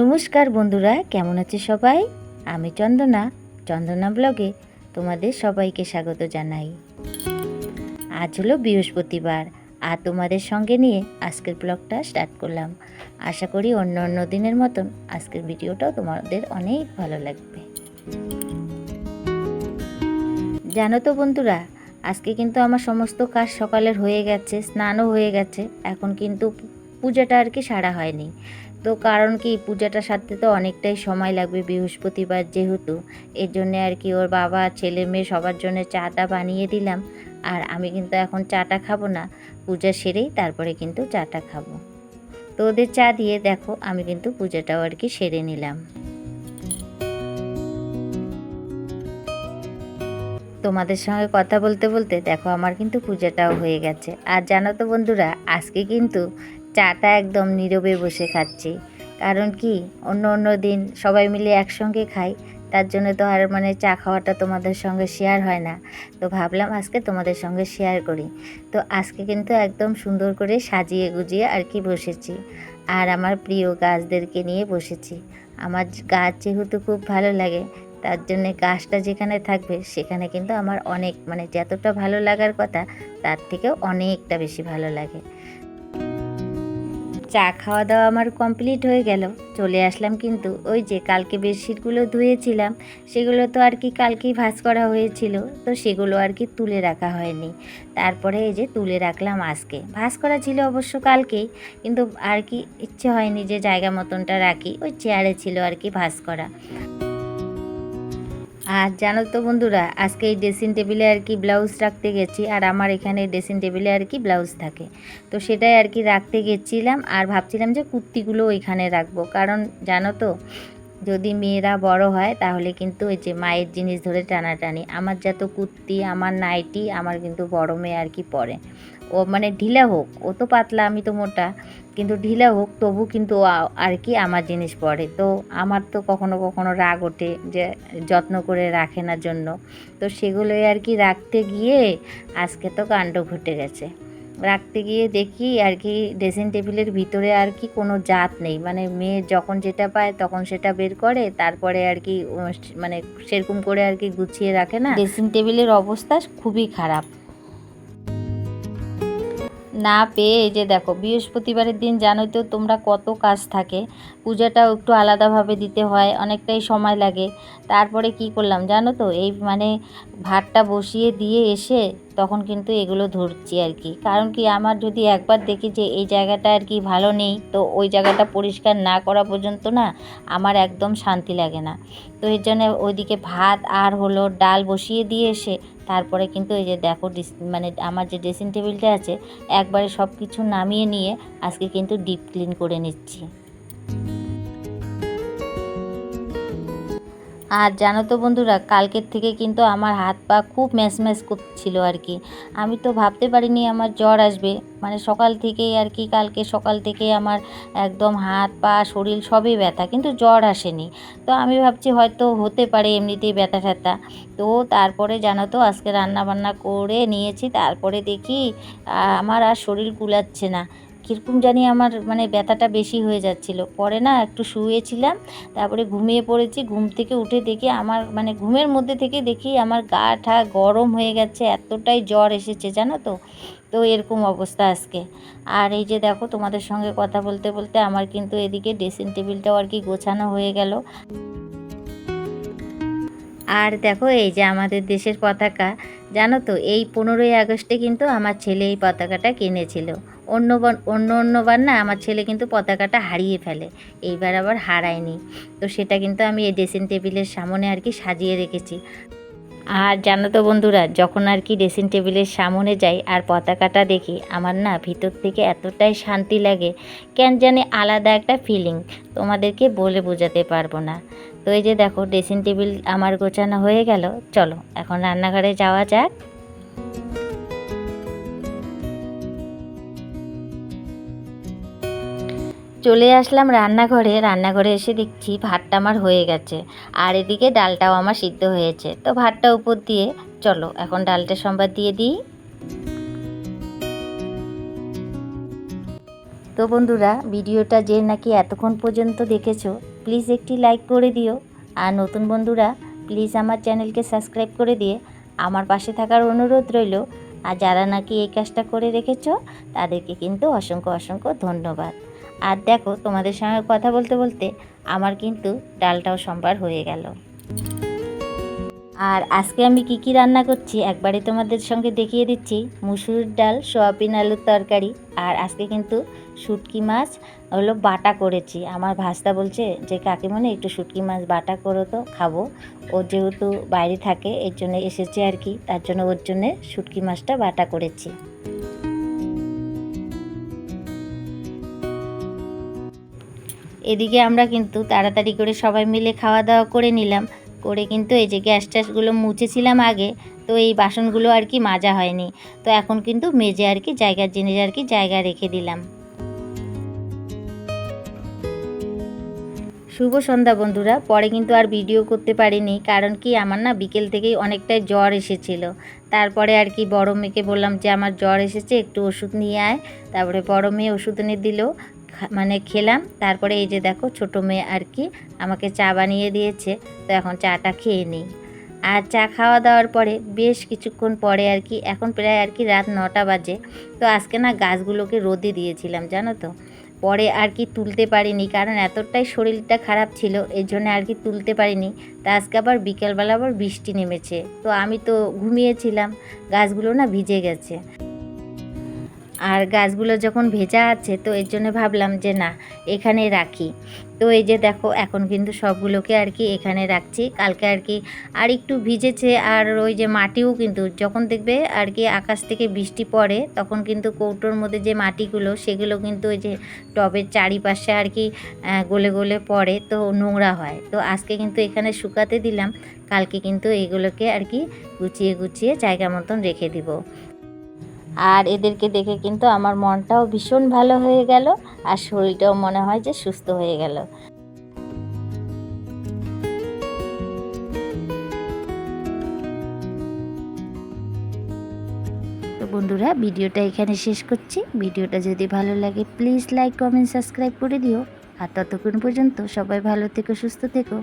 নমস্কার বন্ধুরা, কেমন আছে সবাই? আমি চন্দনা চন্দনা ব্লগে তোমাদের সবাইকে স্বাগত জানাই। আজ হলো বৃহস্পতিবার, আর তোমাদের সঙ্গে নিয়ে আজকের ব্লগটা স্টার্ট করলাম। আশা করি অন্য অন্য দিনের মতন আজকের ভিডিওটাও তোমাদের অনেক ভালো লাগবে। জানো তো বন্ধুরা, আজকে কিন্তু আমার সমস্ত কাজ সকালের হয়ে গেছে, স্নানও হয়ে গেছে, এখন কিন্তু পূজাটা আর কি সারা হয়নি। তো কারণ কি পূজাটা সারতে তো অনেকটাই সময় লাগবে বৃহস্পতিবার যেহেতু। এর জন্যে আর কি ওর বাবা, ছেলে, মেয়ে সবার জন্য চাটা বানিয়ে দিলাম। আর আমি কিন্তু এখন চাটা খাব না। পূজা সেরেই তারপরে কিন্তু চাটা খাব। তো ওদের চা দিয়ে দেখো, আমি কিন্তু পূজাটাও আর কি সেরে নিলাম। তোমাদের সঙ্গে কথা বলতে বলতে দেখো, আমার কিন্তু পূজাটাও হয়ে গেছে। আর জানো তো বন্ধুরা, আজকে কিন্তু চাটা একদম নীরবে বসে খাচ্ছি। কারণ কি? অন্য অন্য দিন সবাই মিলে একসঙ্গে খাই। তার জন্য তো আর মানে চা খাওয়াটা তোমাদের সঙ্গে শেয়ার হয় না। তো ভাবলাম আজকে তোমাদের সঙ্গে শেয়ার করি। তো আজকে কিন্তু একদম সুন্দর করে সাজিয়ে গুজিয়ে আর কি বসেছি। আর আমার প্রিয় গাছদেরকে নিয়ে বসেছি। আমার গাছ যেহেতু খুব ভালো লাগে, তার জন্যে গাছটা যেখানে থাকবে, সেখানে কিন্তু আমার অনেক মানে যতটা ভালো লাগার কথা, তার থেকেও অনেকটা বেশি ভালো লাগে। চা খাওয়া দাওয়া আমার কমপ্লিট হয়ে গেল। চলে আসলাম কিন্তু ওই যে কালকে বেডশিটগুলো ধুয়েছিলাম, সেগুলো তো আর কি কালকেই ভাঁজ করা হয়েছিল, তো সেগুলো আর কি তুলে রাখা হয়নি। তারপরে এই যে তুলে রাখলাম আজকে। ভাজ করা ছিল অবশ্য কালকেই, কিন্তু আর কি ইচ্ছে হয়নি যে জায়গা মতনটা রাখি, ওই চেয়ারে ছিল আর কি ভাজ করা। আর জানো তো বন্ধুরা, আজকে এই ড্রেসিং টেবিলে আর কি ব্লাউজ রাখতে গেছি, আর আমার এখানে ড্রেসিং টেবিলে আর কি ব্লাউজ থাকে। তো সেটাই আর কি রাখতে গেছিলাম, আর ভাবছিলাম যে কুর্তিগুলো ওইখানে রাখব। কারণ জানো তো যদি মেয়েরা বড় হয়, তাহলে কিন্তু ওই যে মায়ের জিনিস ধরে টানাটানি। আমার যত কুর্তি, আমার নাইটি, আমার কিন্তু বড় মেয়ে আর কি পরে। ও মানে ঢিলা হোক, ও তো পাতলা, আমি তো মোটা, কিন্তু ঢিলা হোক, তবু কিন্তু আর কি আমার জিনিস পরে। তো আমার তো কখনো কখনো রাগ ওঠে যে যত্ন করে রাখে না জন্য। তো সেগুলোই আর কি রাখতে গিয়ে আজকে তো কাণ্ড ঘটে গেছে। রাখতে গিয়ে দেখি আর কি ড্রেসিং টেবিলের ভিতরে আর কি কোনো জাত নেই। মানে মেয়ে যখন যেটা পায় তখন সেটা বের করে, তারপরে আর কি মানে সেরকম করে আর কি গুছিয়ে রাখে না। ড্রেসিং টেবিলের অবস্থা খুবই খারাপ। না পেয়ে এই যে দেখো, বৃহস্পতিবারের দিন জানোই তো তোমরা কত কাজ থাকে। পূজাটাও একটু আলাদাভাবে দিতে হয়, অনেকটাই সময় লাগে। তারপরে কি করলাম জানো তো, এই মানে ভাতটা বসিয়ে দিয়ে এসে তখন কিন্তু এগুলো ধরছি আর কি। কারণ কি আমার যদি একবার দেখি যে এই জায়গাটা আর কি ভালো নেই, তো ওই জায়গাটা পরিষ্কার না করা পর্যন্ত না আমার একদম শান্তি লাগে না। তো এর জন্য ওইদিকে ভাত আর হলো ডাল বসিয়ে দিয়ে এসে তারপরে কিন্তু এই যে দেখো ডিস- মানে আমার যে ড্রেসিং টেবিলটা আছে, একবারে সব কিছু নামিয়ে নিয়ে আজকে কিন্তু ডিপ ক্লিন করে নিচ্ছি। আর জানো তো বন্ধুরা, কালকের থেকে কিন্তু আমার হাত পা খুব ম্যাচ ম্যাচ করছিল আর কি। আমি তো ভাবতে পারিনি আমার জ্বর আসবে। মানে সকাল থেকেই আর কি, কালকে সকাল থেকেই আমার একদম হাত পা, শরীর সবই ব্যথা, কিন্তু জ্বর আসেনি। তো আমি ভাবছি হয়তো হতে পারে এমনিতেই ব্যথা ট্যাথা। তো তারপরে জানো তো, আজকে রান্না বান্না করে নিয়েছি। তারপরে দেখি আমার আর শরীর কুলাচ্ছে না। কীরকম জানি আমার মানে ব্যথাটা বেশি হয়ে যাচ্ছিল। পরে না একটু শুয়েছিলাম, তারপরে ঘুমিয়ে পড়েছি, ঘুম থেকে উঠে দেখি আমার মানে ঘুমের মধ্যে থেকে দেখি আমার গা ঠা গরম হয়ে গেছে, এতটাই জ্বর এসেছে জানো তো? তো এরকম অবস্থা আজকে। আর এই যে দেখো তোমাদের সঙ্গে কথা বলতে বলতে আমার কিন্তু এদিকে ড্রেসিং টেবিলটাও আর কি গোছানো হয়ে গেল। আর দেখো এই যে আমাদের দেশের পতাকা জানো তো, এই পনেরোই আগস্টে কিন্তু আমার ছেলে এই পতাকাটা কিনেছিল। অন্যবার অন্য অন্যবার না আমার ছেলে কিন্তু পতাকাটা হারিয়ে ফেলে, এইবার আবার হারায়নি। তো সেটা কিন্তু আমি এই ড্রেসিং টেবিলের সামনে আর কি সাজিয়ে রেখেছি। আর জানো তো বন্ধুরা, যখন আর কি ড্রেসিং টেবিলের সামনে যাই আর পতাকাটা দেখি, আমার না ভিতর থেকে এতটাই শান্তি লাগে, কেন জানি আলাদা একটা ফিলিং তোমাদেরকে বলে বোঝাতে পারব না। তো এই যে দেখো ড্রেসিং টেবিল আমার গোছানো হয়ে গেল। চলো, এখন রান্নাঘরে যাওয়া যাক। চলে আসলাম রান্নাঘরে। রান্নাঘরে এসে দেখছি ভাতটা আমার হয়ে গেছে। আর এদিকে ডালটাও আমার সিদ্ধ হয়েছে। তো ভাতটা উপর দিয়ে চলো, এখন ডালটা সম্বাদ দিয়ে দিই। তো বন্ধুরা, ভিডিওটা যে নাকি এতক্ষণ পর্যন্ত দেখেছ প্লিজ একটি লাইক করে দিও। আর নতুন বন্ধুরা, প্লিজ আমার চ্যানেলকে সাবস্ক্রাইব করে দিয়ে আমার পাশে থাকার অনুরোধ রইল। আর যারা নাকি এই কাজটা করে রেখেছ, তাদেরকে কিন্তু অসংখ্য অসংখ্য ধন্যবাদ। আর দেখো তোমাদের সঙ্গে কথা বলতে বলতে আমার কিন্তু ডালটাও সম্বার হয়ে গেল। আর আজকে আমি কি কি রান্না করছি একবারে তোমাদের সঙ্গে দেখিয়ে দিচ্ছি। মুসুর ডাল, সোয়াবিন আলুর তরকারি আর আজকে কিন্তু শুটকি মাছ হলো বাটা করেছি। আমার ভাস্তা বলছে যে, কাকিমণি, একটু শুটকি মাছ বাটা করো তো, খাব। ও যেহেতু বাইরে থাকে, এর জন্য এসেছে আর কি, তার জন্য ওর জন্যে শুটকি মাছটা বাটা করেছি। এদিকে আমরা কিন্তু তাড়াতাড়ি করে সবাই মিলে খাওয়া দাওয়া করে নিলাম। করে কিন্তু এই যে গ্যাস ট্যাসগুলো মুছেছিলাম আগে, তো এই বাসনগুলো আর কি মাজা হয়নি। তো এখন কিন্তু মেজে আর কি জায়গার জিনিস আর কি জায়গা রেখে দিলাম। শুভ সন্ধ্যা বন্ধুরা, পরে কিন্তু আর ভিডিও করতে পারিনি, কারণ কি আমার না বিকেল থেকেই অনেকটাই জ্বর এসেছিল। তারপরে আর কি বড় মেয়েকে বললাম যে, আমার জ্বর এসেছে, একটু ওষুধ নিয়ে আয়। তারপরে বড় মেয়ে ওষুধ এনে দিল। মানে খেলাম। তারপরে এই যে দেখো, ছোটো মেয়ে আর কি আমাকে চা বানিয়ে দিয়েছে। তো এখন চাটা খেয়ে নিই। আর চা খাওয়া দাওয়ার পরে বেশ কিছুক্ষণ পরে আর কি, এখন প্রায় আর কি রাত নটা বাজে। তো আজকে না গাছগুলোকে রোদে দিয়েছিলাম, জানো তো। পরে আর কি তুলতে পারিনি, কারণ এতটাই শরীরটা খারাপ ছিল, এর জন্য আর কি তুলতে পারিনি। তা আজকে আবার বিকেলবেলা আবার বৃষ্টি নেমেছে। তো আমি তো ঘুমিয়েছিলাম, গাছগুলো না ভিজে গেছে। আর গাছগুলো যখন ভেজা আছে, তো এর জন্য ভাবলাম যে না, এখানে রাখি। তো এই যে দেখো, এখন কিন্তু সবগুলোকে আর কি এখানে রাখছি। কালকে আর কি আর একটু ভিজেছে, আর ওই যে মাটিও কিন্তু, যখন দেখবে আর কি আকাশ থেকে বৃষ্টি পড়ে, তখন কিন্তু কৌটোর মধ্যে যে মাটিগুলো, সেগুলো কিন্তু ওই যে টবের চারিপাশে আর কি গলে গলে পড়ে, তো নোংরা হয়। তো আজকে কিন্তু এখানে শুকাতে দিলাম, কালকে কিন্তু এগুলোকে আর কি গুছিয়ে গুছিয়ে জায়গা মতন রেখে দিব। আর এদেরকে দেখে কিন্তু আমার মনটাও ভীষণ ভালো হয়ে গেল আর শরীরটাও মনে হয় যে সুস্থ হয়ে গেল। তো বন্ধুরা, ভিডিওটা এখানে শেষ করছি। ভিডিওটা যদি ভালো লাগে প্লিজ লাইক কমেন্ট সাবস্ক্রাইব করে দিও। আর ততক্ষণ পর্যন্ত সবাই ভালো থেকো, সুস্থ থেকো।